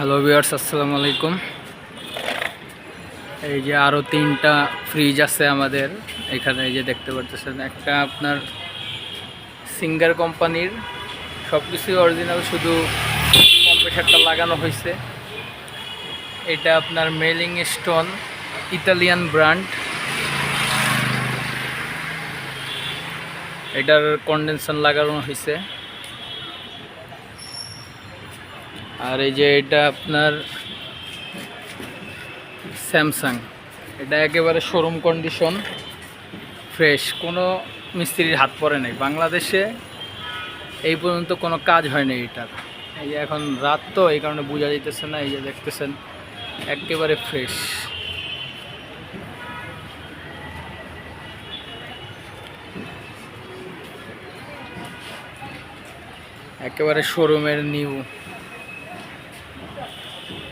Hello viewers আসসালামু আলাইকুম। এই যে আরও তিনটা ফ্রিজ আছে আমাদের। এখানে এই যে দেখতে পারতেছেন, একটা আপনার সিঙ্গার কোম্পানির। সব কিছুই অরিজিনাল শুধু কম্প্রেসারটা লাগানো হয়েছে। এটা আপনার মেলিং স্টোন ইতালিয়ান ব্র্যান্ড এটার কন্ডেনশন লাগানো হয়েছে। আর এই যে এটা আপনার স্যামসাং। এটা একেবারে শোরুম কন্ডিশন ফ্রেশ কোনো মিস্ত্রির হাত পড়ে নাই। বাংলাদেশে এই পর্যন্ত কোনো কাজ হয়নি এটার। এই যে এখন রাত তো, এই কারণে বোঝা যাইতেছে না, এই যে দেখতেছেন, একেবারে ফ্রেশ একেবারে শোরুমের নিউ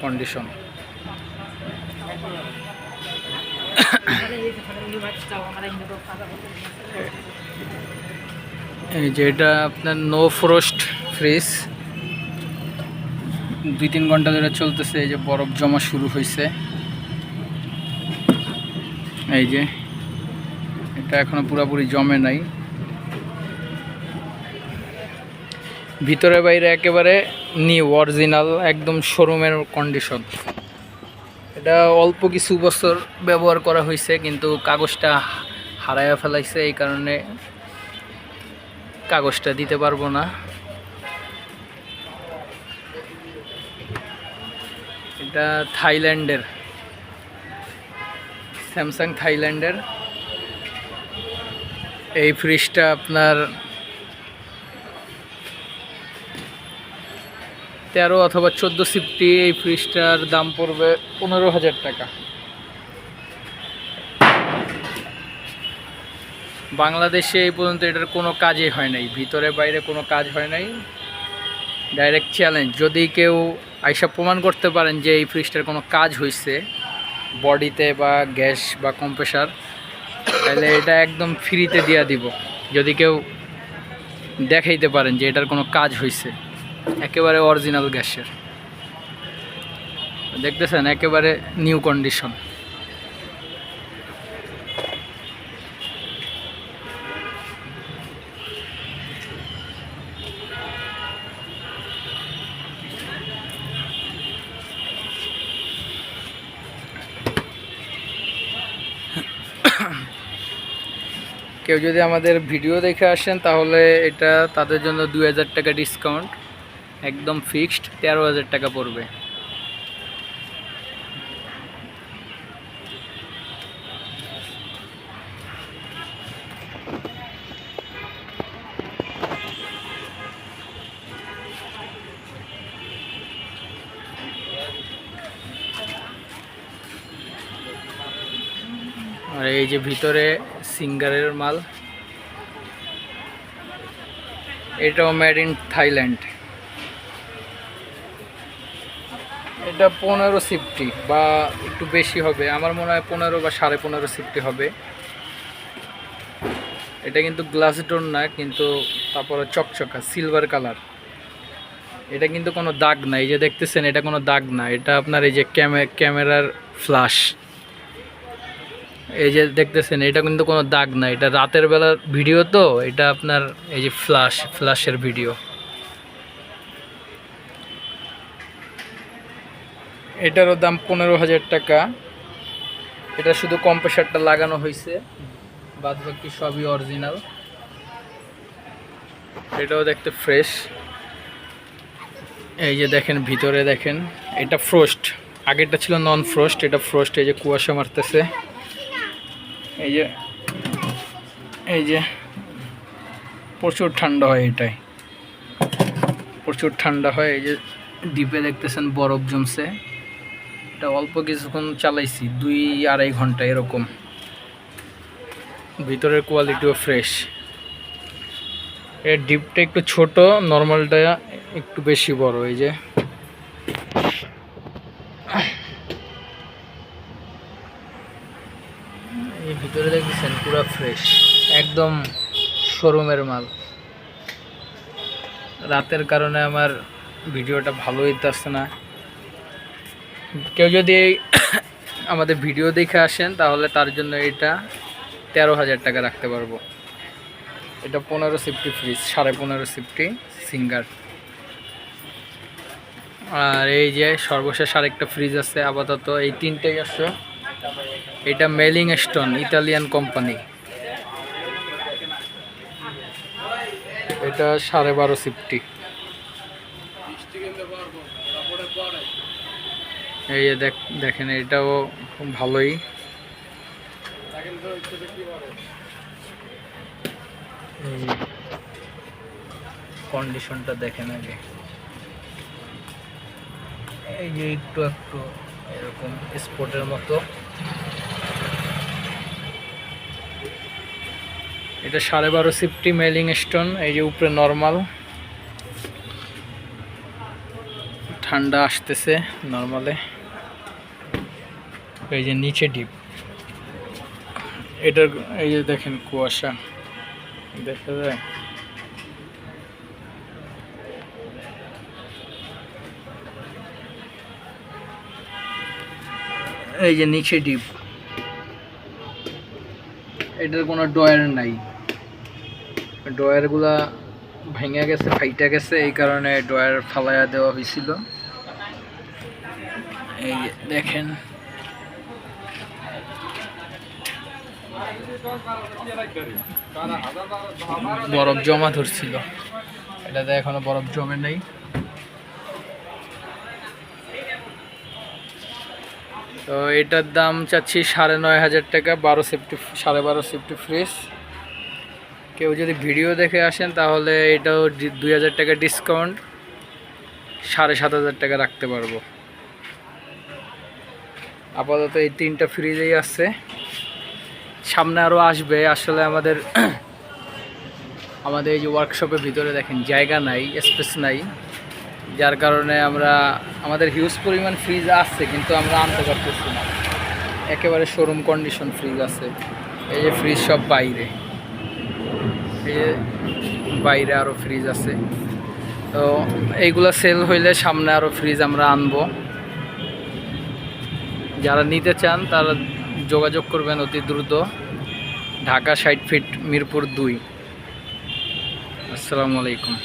কন্ডিশন। এই যে এটা আপনার নো ফ্রোস্ট ফ্রিজ দুই তিন ঘণ্টা ধরে চলতেছে, এই যে বরফ জমা শুরু হয়েছে এই যে, এটা এখনও পুরোপুরি জমে নাই। ভিতরে বাইরে একেবারে নিউ অরিজিনাল একদম শোরুমের কন্ডিশন এটা অল্প কিছু বছর ব্যবহার করা হয়েছে, কিন্তু কাগজটা হারায়া ফেলাইছে, এই কারণে কাগজটা দিতে পারব না। এটা থাইল্যান্ডের, স্যামসাং থাইল্যান্ডের। এই ফ্রিজটা আপনার তেরো অথবা চোদ্দ সিফটি, এই ফ্রিজটার দাম পড়বে পনেরো হাজার টাকা। বাংলাদেশে এই পর্যন্ত এটার কোনো কাজই হয় নাই, ভিতরে বাইরে কোনো কাজ হয় নাই। ডাইরেক্ট চ্যালেঞ্জ যদি কেউ আইসা প্রমাণ করতে পারেন যে এই ফ্রিজটার কোনো কাজ হয়েছে বডিতে বা গ্যাস বা কম্প্রেসার তাহলে এটা একদম ফ্রিতে দিয়া দিব। যদি কেউ দেখাইতে পারেন যে এটার কোনো কাজ হয়েছে একেবারে অরিজিনাল গ্যাসের। দেখতেছেন, একেবারে নিউ কন্ডিশন কেউ যদি আমাদের ভিডিও দেখে আসেন, তাহলে এটা তাদের জন্য দুই হাজার টাকা ডিসকাউন্ট একদম ফিক্সড তেরো হাজার টাকা পড়বে। আর এই যে ভিতরে সিঙ্গারের মাল, এটাও মেড ইন থাইল্যান্ড এটা পনেরো সিফটি বা একটু বেশি হবে। আমার মনে হয় পনেরো বা সাড়ে পনেরো সিফটি হবে। এটা কিন্তু গ্লাস ডোর না, কিন্তু তারপরে চকচকা সিলভার কালার এটা কিন্তু কোনো দাগ না এই যে দেখতেছেন, এটা কোনো দাগ না। এটা আপনার এই যে ক্যামেরার ফ্লাশ এই যে দেখতেছেন, এটা কিন্তু কোনো দাগ না। এটা রাতের বেলার ভিডিও তো, এটা আপনার এই যে ফ্লাশ ফ্লাশের ভিডিও। এটারও দাম পনেরো হাজার টাকা। এটা শুধু কম্প্রেসারটা লাগানো হয়েছে। বাদ বাকি সবই অরিজিনাল এটাও দেখতে ফ্রেশ এই যে দেখেন, ভিতরে দেখেন, এটা ফ্রোস্ট আগেরটা ছিল নন ফ্রোস্ট এটা ফ্রোস্ট এই যে কুয়াশা মারতেছে। এই যে এই যে, প্রচুর ঠান্ডা হয় এটাই। প্রচুর ঠান্ডা হয়, এই যে ডিপে দেখতেছেন বরফ জমছে। এটা অল্প কিছুক্ষণ চালাইছি, দুই আড়াই ঘণ্টা এরকম। ভিতরের কোয়ালিটিও ফ্রেশ এর ডিপটা একটু ছোট নর্মালটা একটু বেশি বড়, এই যে। এই ভিতরে দেখতেছেন পুরো ফ্রেশ একদম শোরুমের মাল। রাতের কারণে আমার ভিডিওটা ভালো হইতেছে না। কেউ যদি আমাদের ভিডিও দেখে আসেন, তাহলে তার জন্য এটা তেরো হাজার টাকা রাখতে পারব। এটা পনেরো সিফটি ফ্রিজ সাড়ে পনেরো সিফটি সিঙ্গার। আর এই যে সর্বশেষ আরেকটা ফ্রিজ আছে, আপাতত এই তিনটেই আছে। এটা মেলিং স্টোন ইতালিয়ান কোম্পানি এটা সাড়ে বারো সিফটি। এই দেখেন, এটাও খুব ভালোই। কন্ডিশনটা দেখেন আগে। এই যে একটু একটু এরকম স্পটের মতো। এটা সাড়ে বারো সিফটি মেলিং স্টোন এই যে উপরে নর্মাল ঠান্ডা আসতেছে নর্মালে এই যে নিচে ডিপ। এটার এই যে দেখেন কুয়াশা, দেখা যায়? এই যে নিচে ডিপ। এটার কোনো ডয়ার নাই। ডয়ারগুলা ভেঙে গেছে, ফাইটা গেছে, এই কারণে ডয়ার ফালাইয়া দেওয়া হয়েছিল এই দেখেন বরফ জমা ধরছিল। এটাতে এখনও বরফ জমে নেই। তো এটার দাম চাচ্ছি সাড়ে নয় হাজার টাকা, বারো সেফটি, সাড়ে বারো সেফটি ফ্রিজ কেউ যদি ভিডিও দেখে আসেন, তাহলে এটাও দুই হাজার টাকা ডিসকাউন্ট সাড়ে সাত হাজার টাকা রাখতে পারব। আপাতত এই তিনটা ফ্রিজেই আছে। সামনে আরও আসবে। আসলে আমাদের আমাদের এই যে ওয়ার্কশপের ভিতরে দেখেন, জায়গা নাই স্পেস নাই। যার কারণে আমরা, আমাদের হিউজ পরিমাণ ফ্রিজ আছে, কিন্তু আমরা আনতে পারতেছি না। একেবারে শোরুম কন্ডিশন ফ্রিজ আছে। এই যে ফ্রিজ সব বাইরে। এই যে বাইরে আরও ফ্রিজ আছে। তো এইগুলো সেল হইলে সামনে আরও ফ্রিজ আমরা আনব। যারা নিতে চান, তারা যোগাযোগ করবেন অতি দ্রুত। ঢাকা ষাট ফিট মিরপুর দুই। আসসালামু আলাইকুম।